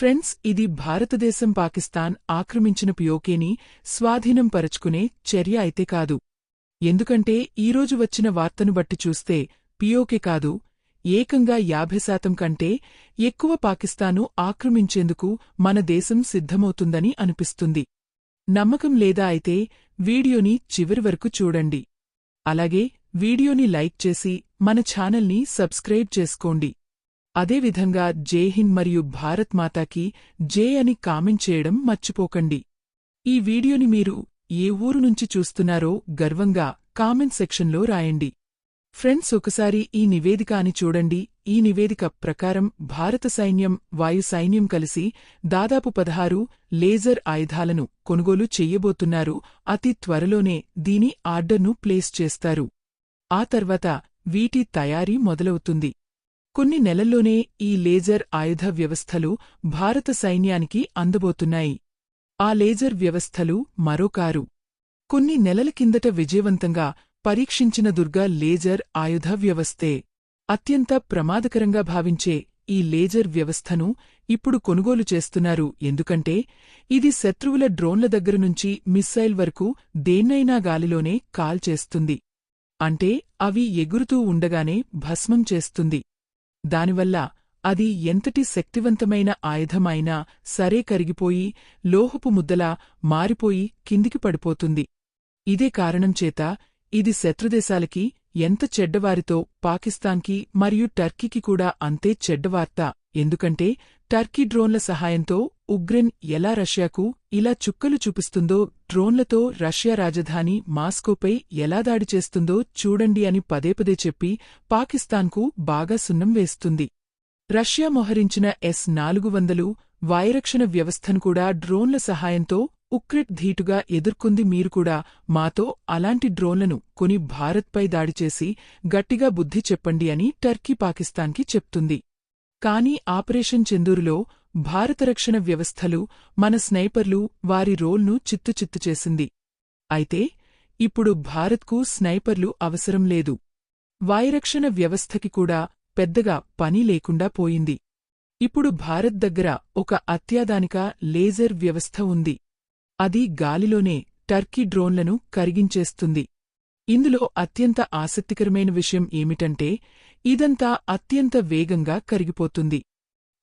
Friends ఇది భారతదేశం పాకిస్తాన్ ఆక్రమించిన పియోకేని స్వాధీనం పరచుకునే చర్య అయితే కాదు. ఎందుకంటే ఈరోజు వచ్చిన వార్తను బట్టి చూస్తే పియోకే కాదు ఏకంగా యాభై శాతం కంటే ఎక్కువ పాకిస్తాను ఆక్రమించేందుకు మన దేశం సిద్ధమవుతుందని అనిపిస్తుంది. నమ్మకం లేదా అయితే వీడియోని చివరి వరకు చూడండి. అలాగే వీడియోని లైక్ చేసి మన ఛానల్ని సబ్స్క్రైబ్ చేసుకోండి. అదేవిధంగా జై హింద్ మరియు భారత్ మాతాకి జే అని కామెంట్ చేయడం మర్చిపోకండి. ఈ వీడియోని మీరు ఏ ఊరు నుంచి చూస్తున్నారో గర్వంగా కామెంట్ సెక్షన్లో రాయండి. ఫ్రెండ్స్ ఒకసారి ఈ నివేదిక అని చూడండి. ఈ నివేదిక ప్రకారం భారత సైన్యం వాయు సైన్యం కలిసి దాదాపు పదహారు లేజర్ ఆయుధాలను కొనుగోలు చెయ్యబోతున్నారు అతి త్వరలోనే దీని ఆర్డర్ను ప్లేస్ చేస్తారు. ఆ తర్వాత వీటి తయారీ మొదలవుతుంది. కొన్ని నెలల్లోనే ఈ లేజర్ ఆయుధ వ్యవస్థలు భారత సైన్యానికి అందబోతున్నాయి. ఆ లేజర్ వ్యవస్థలు మరో కారు. కొన్ని నెలల కిందట విజయవంతంగా పరీక్షించిన దుర్గా లేజర్ ఆయుధ వ్యవస్థే. అత్యంత ప్రమాదకరంగా భావించే ఈ లేజర్ వ్యవస్థను ఇప్పుడు కొనుగోలు చేస్తున్నారు. ఎందుకంటే ఇది శత్రువుల డ్రోన్ల దగ్గరనుంచి మిస్సైల్ వరకు దేన్నైనా గాలిలోనే కాల్ చేస్తుంది అంటే అవి ఎగురుతూ ఉండగానే భస్మం చేస్తుంది. దానివల్ల అది ఎంతటి శక్తివంతమైన ఆయుధమైనా సరే కరిగిపోయి లోహపు ముద్దలా మారిపోయి కిందికి పడిపోతుంది. ఇదే కారణం చేత ఇది శత్రుదేశాలకి ఎంత చెడ్డవారితో పాకిస్తాన్కి మరియు టర్కీకి కూడా అంతే చెడ్డవార్త. ఎందుకంటే టర్కీ డ్రోన్ల సహాయంతో ఉగ్రెన్ ఎలా రష్యాకు ఇలా చుక్కలు చూపిస్తుందో డ్రోన్లతో రష్యా రాజధాని మాస్కోపై ఎలా దాడి చేస్తుందో చూడండి అని పదేపదే చెప్పి పాకిస్తాన్కు బాగా సున్నం వేస్తుంది. రష్యా మోహరించిన ఎస్ నాలుగు వందలు వాయురక్షణ వ్యవస్థను కూడా డ్రోన్ల సహాయంతో ఉక్రెట్ ధీటుగా ఎదుర్కొంది మీరు కూడా. మాతో అలాంటి డ్రోన్లను కొని భారత్పై దాడి చేసి గట్టిగా బుద్ధి చెప్పండి అని టర్కీ పాకిస్తాన్కి చెప్తుంది. కానీ ఆపరేషన్ చెందూరులో భారత రక్షణ వ్యవస్థలు మన స్నైపర్లు వారి రోల్ను చిత్తుచిత్తు చేసింది. అయితే ఇప్పుడు భారత్కు స్నైపర్లు అవసరం లేదు. వాయురక్షణ వ్యవస్థకి కూడా పెద్దగా పని లేకుండా పోయింది. ఇప్పుడు భారత్ దగ్గర ఒక అత్యాధానిక లేజర్ వ్యవస్థ ఉంది. అది గాలిలోనే టర్కీ డ్రోన్లను కరిగించేస్తుంది. ఇందులో అత్యంత ఆసక్తికరమైన విషయం ఏమిటంటే ఇదంతా అత్యంత వేగంగా కరిగిపోతుంది.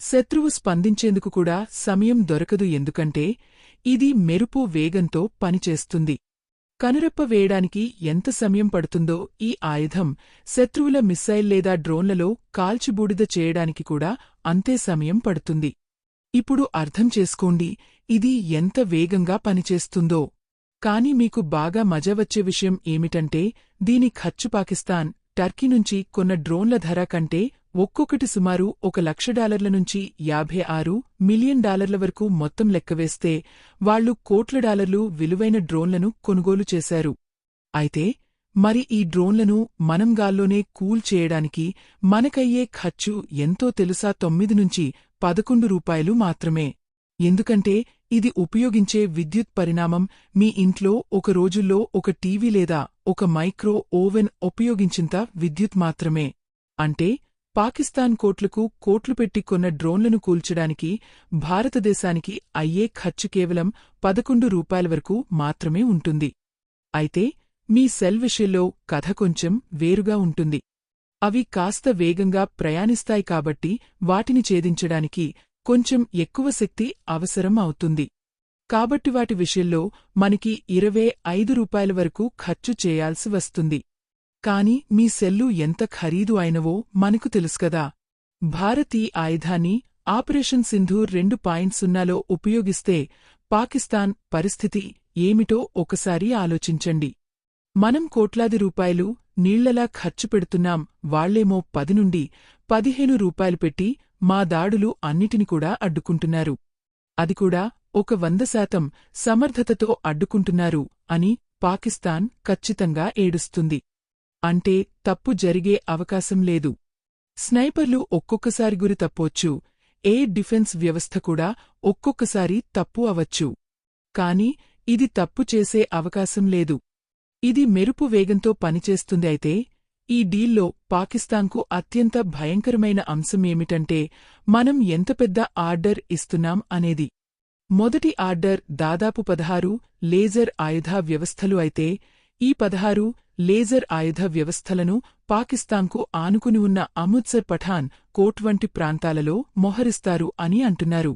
శత్రువు స్పందించేందుకు కూడా సమయం దొరకదు ఎందుకంటే ఇది మెరుపు వేగంతో పనిచేస్తుంది. కనురెప్ప వేయడానికి ఎంత సమయం పడుతుందో ఈ ఆయుధం శత్రువుల మిస్సైల్ లేదా డ్రోన్లలో కాల్చిబూడిద చేయడానికి కూడా అంతే సమయం పడుతుంది. ఇప్పుడు అర్థం చేసుకోండి ఇది ఎంత వేగంగా పనిచేస్తుందో. కాని మీకు బాగా మజా వచ్చే విషయం ఏమిటంటే దీని ఖర్చు పాకిస్తాన్ టర్కీ నుంచి కొన్న డ్రోన్ల ధర కంటే ఒక్కొక్కటి సుమారు ఒక లక్ష డాలర్ల నుంచి యాభై ఆరు మిలియన్ డాలర్ల వరకు మొత్తం లెక్కవేస్తే వాళ్ళు కోట్ల డాలర్లు విలువైన డ్రోన్లను కొనుగోలు చేశారు. అయితే మరి ఈ డ్రోన్లను మనం గాల్లోనే కూల్ చేయడానికి మనకయ్యే ఖర్చు ఎంతో తెలుసా తొమ్మిది నుంచి పదకొండు రూపాయలు మాత్రమే. ఎందుకంటే ఇది ఉపయోగించే విద్యుత్ పరిణామం మీ ఇంట్లో ఒక రోజుల్లో ఒక టీవీ లేదా ఒక మైక్రో ఓవెన్ ఉపయోగించింత విద్యుత్ మాత్రమే. అంటే పాకిస్తాన్ కోట్లకు కోట్లు పెట్టి కొన్న డ్రోన్లను కూల్చడానికి భారతదేశానికి అయ్యే ఖర్చు కేవలం పదకొండు రూపాయల వరకు మాత్రమే ఉంటుంది. అయితే మీ సెల్ విషయంలో కథ కొంచెం వేరుగా ఉంటుంది. అవి కాస్త వేగంగా ప్రయాణిస్తాయి కాబట్టి వాటిని ఛేదించడానికి కొంచెం ఎక్కువ శక్తి అవసరం అవుతుంది కాబట్టి వాటి విషయంలో మనకి ఇరవై ఐదు రూపాయల వరకు ఖర్చు చేయాల్సి వస్తుంది. కాని మీ సెల్లు ఎంత ఖరీదు అయినవో మనకు తెలుసుకదా భారత్ ఈ ఆయుధాన్ని ఆపరేషన్ సింధు రెండు పాయింట్ సున్నాలో ఉపయోగిస్తే పాకిస్తాన్ పరిస్థితి ఏమిటో ఒకసారి ఆలోచించండి. మనం కోట్లాది రూపాయలు నీళ్ళలా ఖర్చు పెడుతున్నాం వాళ్ళేమో పది నుండి పదిహేను రూపాయలు పెట్టి మా దాడులు అన్నిటిని కూడా అడ్డుకుంటున్నారు. అది కూడా ఒక వంద శాతం సమర్థతతో అడ్డుకుంటున్నారు అని పాకిస్తాన్ ఖచ్చితంగా ఏడుస్తుంది. అంటే తప్పు జరిగే అవకాశం లేదు. స్నైపర్లు ఒక్కొక్కసారి గురి తప్పొచ్చు. ఎయిర్ డిఫెన్స్ వ్యవస్థ కూడా ఒక్కొక్కసారి తప్పు అవచ్చు కాని ఇది తప్పు చేసే అవకాశం లేదు. ఇది మెరుపు వేగంతో పనిచేస్తుంది అయితే ఈ డీల్లో పాకిస్తాన్కు అత్యంత భయంకరమైన అంశమేమిటంటే మనం ఎంత పెద్ద ఆర్డర్ ఇస్తున్నాం అనేది. మొదటి ఆర్డర్ దాదాపు పదహారు లేజర్ ఆయుధ వ్యవస్థలు అయితే ఈ పదహారు లేజర్ ఆయుధ వ్యవస్థలను పాకిస్తాన్కు ఆనుకుని ఉన్న అమృత్సర్ పఠాన్ కోట్ వంటి ప్రాంతాలలో మొహరిస్తారు అని అంటున్నారు.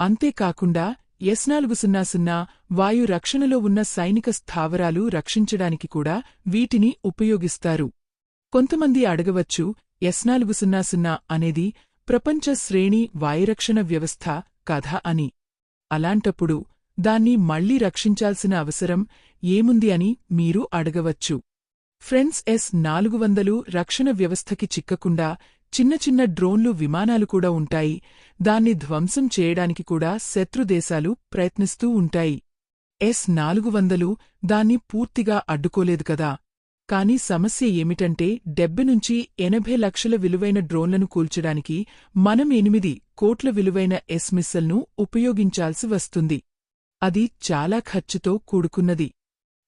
అంతేకాకుండా ఎస్ నాలుగు సున్నా సున్నా వాయు రక్షణలో ఉన్న సైనిక స్థావరాలు రక్షించడానికి కూడా వీటిని ఉపయోగిస్తారు. కొంతమంది అడగవచ్చు ఎస్ నాలుగు సున్నా సున్నా అనేది ప్రపంచ శ్రేణి వాయురక్షణ వ్యవస్థ కథ అని. అలాంటప్పుడు దాన్ని మళ్ళీ రక్షించాల్సిన అవసరం ఏముంది అని మీరు అడగవచ్చు. ఫ్రెండ్స్ ఎస్ నాలుగు వందలు రక్షణ వ్యవస్థకి చిక్కకుండా చిన్న చిన్న డ్రోన్లు విమానాలు కూడా ఉంటాయి. దాన్ని ధ్వంసం చేయడానికి కూడా శత్రుదేశాలు ప్రయత్నిస్తూ ఉంటాయి. ఎస్ నాలుగు వందలు దాన్ని పూర్తిగా అడ్డుకోలేదు కదా. కాని సమస్య ఏమిటంటే డెబ్బె నుంచి ఎనభై లక్షల విలువైన డ్రోన్లను కూల్చడానికి మనం ఎనిమిది కోట్ల విలువైన ఎస్ మిస్సల్ను ఉపయోగించాల్సి వస్తుంది. అది చాలా ఖర్చుతో కూడుకున్నది.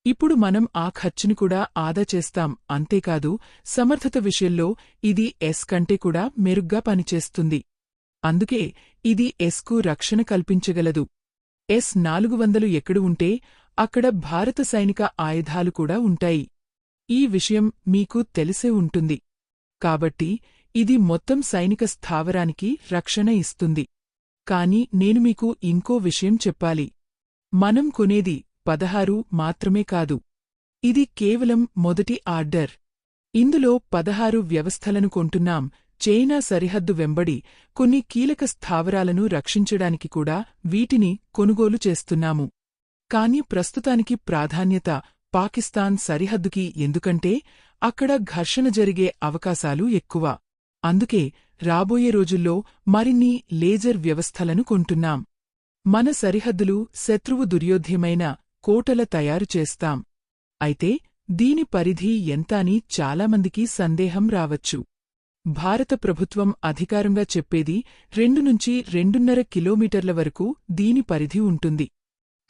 ఇప్పుడు మనం ఆ ఖర్చుని కూడా ఆదా చేస్తాం. అంతేకాదు సమర్థత విషయంలో ఇది ఎస్ కంటే కూడా మెరుగ్గా పనిచేస్తుంది. అందుకే ఇది ఎస్కు రక్షణ కల్పించగలదు. ఎస్ నాలుగు వందలు ఎక్కడు ఉంటే అక్కడ భారత సైనిక ఆయుధాలు కూడా ఉంటాయి. ఈ విషయం మీకు తెలిసే ఉంటుంది. కాబట్టి ఇది మొత్తం సైనిక స్థావరానికి రక్షణ ఇస్తుంది. కాని నేను మీకు ఇంకో విషయం చెప్పాలి. మనం కొనేది పదహారు మాత్రమే కాదు. ఇది కేవలం మొదటి ఆర్డర్. ఇందులో పదహారు వ్యవస్థలను కొంటున్నాం. చైనా సరిహద్దు వెంబడి కొన్ని కీలక స్థావరాలను రక్షించడానికి కూడా వీటిని కొనుగోలు చేస్తున్నాము. కాని ప్రస్తుతానికి ప్రాధాన్యత పాకిస్తాన్ సరిహద్దుకి ఎందుకంటే అక్కడ ఘర్షణ జరిగే అవకాశాలు ఎక్కువ. అందుకే రాబోయే రోజుల్లో మరిన్ని లేజర్ వ్యవస్థలను కొంటున్నాం. మన సరిహద్దులు శత్రువు దుర్యోధ్యమైన కోటల తయారు చేస్తాం. అయితే దీని పరిధి ఎంత అని చాలామందికి సందేహం రావచ్చు. భారత ప్రభుత్వం అధికారంగా చెప్పేది రెండు నుంచి రెండున్నర కిలోమీటర్ల వరకు దీని పరిధి ఉంటుంది.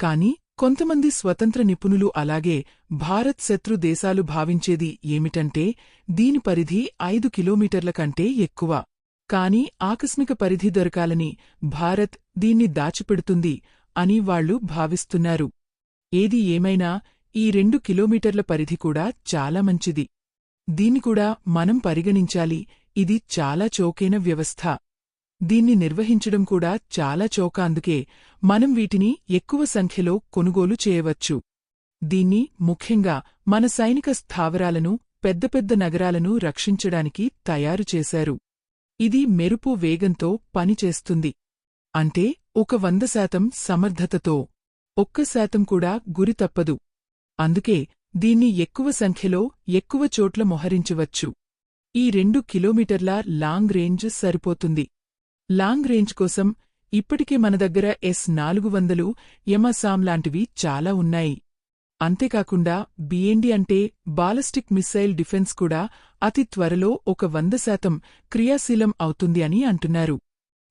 కాని కొంతమంది స్వతంత్ర నిపుణులు అలాగే భారత్ శత్రు దేశాలు భావించేది ఏమిటంటే దీని పరిధి ఐదు కిలోమీటర్ల కంటే ఎక్కువ. కాని ఆకస్మిక పరిధి దొరకాలని భారత్ దీన్ని దాచిపెడుతుంది అని వాళ్ళు భావిస్తున్నారు. ఏది ఏమైనా ఈ రెండు కిలోమీటర్ల పరిధి కూడా చాలా మంచిది. దీన్ని కూడా మనం పరిగణించాలి. ఇది చాలా చౌకైన వ్యవస్థ. దీన్ని నిర్వహించడం కూడా చాలా చౌక అందుకే మనం వీటిని ఎక్కువ సంఖ్యలో కొనుగోలు చేయవచ్చు. దీన్ని ముఖ్యంగా మన సైనిక స్థావరాలను పెద్ద పెద్ద నగరాలను రక్షించడానికి తయారు చేశారు. ఇది మెరుపు వేగంతో పనిచేస్తుంది అంటే ఒక వంద శాతం సమర్థతతో ఒక్క శాతం కూడా గురి తప్పదు. అందుకే దీన్ని ఎక్కువ సంఖ్యలో ఎక్కువ చోట్ల మొహరించవచ్చు. ఈ రెండు కిలోమీటర్ల లాంగ్ రేంజ్ సరిపోతుంది. లాంగ్ రేంజ్ కోసం ఇప్పటికే మన దగ్గర ఎస్ నాలుగు వందలు ఎమసామ్ లాంటివి చాలా ఉన్నాయి. అంతేకాకుండా బిఎండి అంటే బాలస్టిక్ మిస్సైల్ డిఫెన్స్ కూడా అతి త్వరలో ఒక వంద శాతం క్రియాశీలం అవుతుంది అని అంటున్నారు.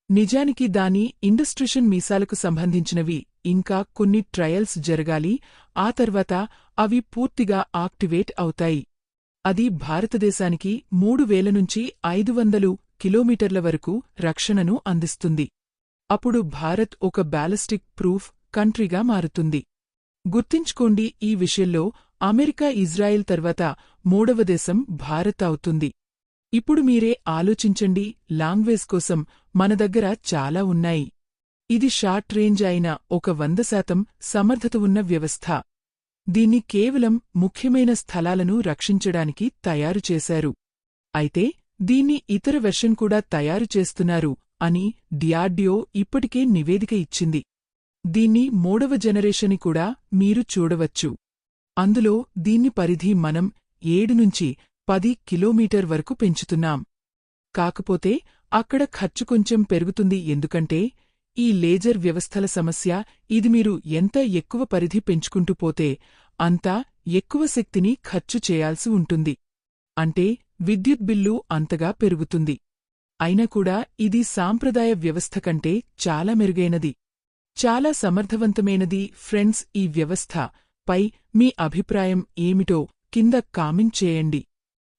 నిజానికి దాని ఇండస్ట్రిషన్ మీసాలకు సంబంధించినవి ఇంకా కొన్ని ట్రయల్స్ జరగాలి ఆ తర్వాత అవి పూర్తిగా ఆక్టివేట్ అవుతాయి. అది భారతదేశానికి మూడు వేల నుంచి ఐదు వందలు కిలోమీటర్ల వరకు రక్షణను అందిస్తుంది. అప్పుడు భారత్ ఒక బ్యాలిస్టిక్ ప్రూఫ్ కంట్రీగా మారుతుంది. గుర్తించుకోండి ఈ విషయంలో అమెరికా ఇజ్రాయెల్ తర్వాత మూడవ దేశం భారత్ అవుతుంది. ఇప్పుడు మీరే ఆలోచించండి లాంగ్వేజ్ కోసం మన దగ్గర చాలా ఉన్నాయి. ఇది షార్ట్ రేంజ్ అయిన ఒక వంద శాతం సమర్థత ఉన్న వ్యవస్థ. దీన్ని కేవలం ముఖ్యమైన స్థలాలను రక్షించడానికి తయారు చేశారు. అయితే దీన్ని ఇతర వెర్షన్ కూడా తయారు చేస్తున్నారు అని డియార్డియో ఇప్పటికే నివేదిక ఇచ్చింది. దీన్ని మూడవ జనరేషని కూడా మీరు చూడవచ్చు. అందులో దీన్ని పరిధి మనం ఏడు నుంచి పది కిలోమీటర్ వరకు పెంచుతున్నాం. కాకపోతే అక్కడ ఖర్చు కొంచెం పెరుగుతుంది ఎందుకంటే ఈ లేజర్ వ్యవస్థల సమస్య ఇది మీరు ఎంత ఎక్కువ పరిధి పెంచుకుంటూ పోతే అంతా ఎక్కువ శక్తిని ఖర్చు చేయాల్సి ఉంటుంది. అంటే విద్యుత్ బిల్లు అంతగా పెరుగుతుంది. అయినా కూడా ఇది సాంప్రదాయ వ్యవస్థ కంటే చాలా మెరుగైనది. చాలా సమర్థవంతమైనది ఫ్రెండ్స్ ఈ వ్యవస్థ. పై మీ అభిప్రాయం ఏమిటో కింద కామెంట్ చేయండి.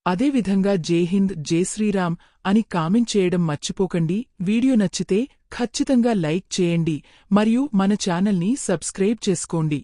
అదేవిధంగా జైహింద్ జై శ్రీరామ్ అని కామెంట్ చేయడం మర్చిపోకండి. వీడియో నచ్చితే ఖచ్చితంగా లైక్ చేయండి మరియు మన ఛానల్ని సబ్స్క్రైబ్ చేసుకోండి.